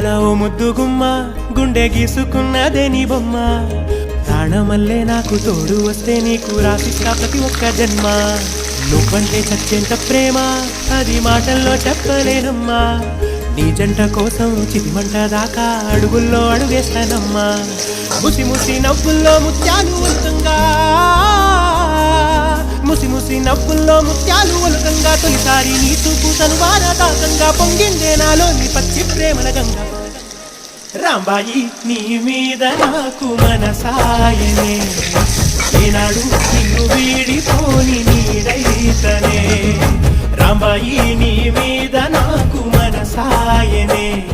ముద్దుగుమ్మ గుండె గీసుకున్నదే నీ బొమ్మ. ప్రాణమల్లే నాకు తోడు వస్తే నీకు రాసిస్తా ప్రతి ఒక్క జన్మ. నువ్వంటే చచ్చేంత ప్రేమ అది మాటల్లో చెప్పలేనమ్మా. నీ జంట కోసం చిదిమంట దాకా అడుగుల్లో అడుగేస్తానమ్మా. ముసి ముసి నవ్వుల్లో ముత్యాలు నవ్వుల్లో ముత్యాలు ఒలుకంగా తొలిసారి నీ చూపు తనువార దాకంగా పొంగిందే నాలో నీ పచ్చి ప్రేమల గంగా. రాంబాయి నీ మీద నాకు మనసాయనే. ఈనాడు నిన్ను వీడిపోని నీడైతనే రాంబాయి నీ మీద నాకు మనసాయనే.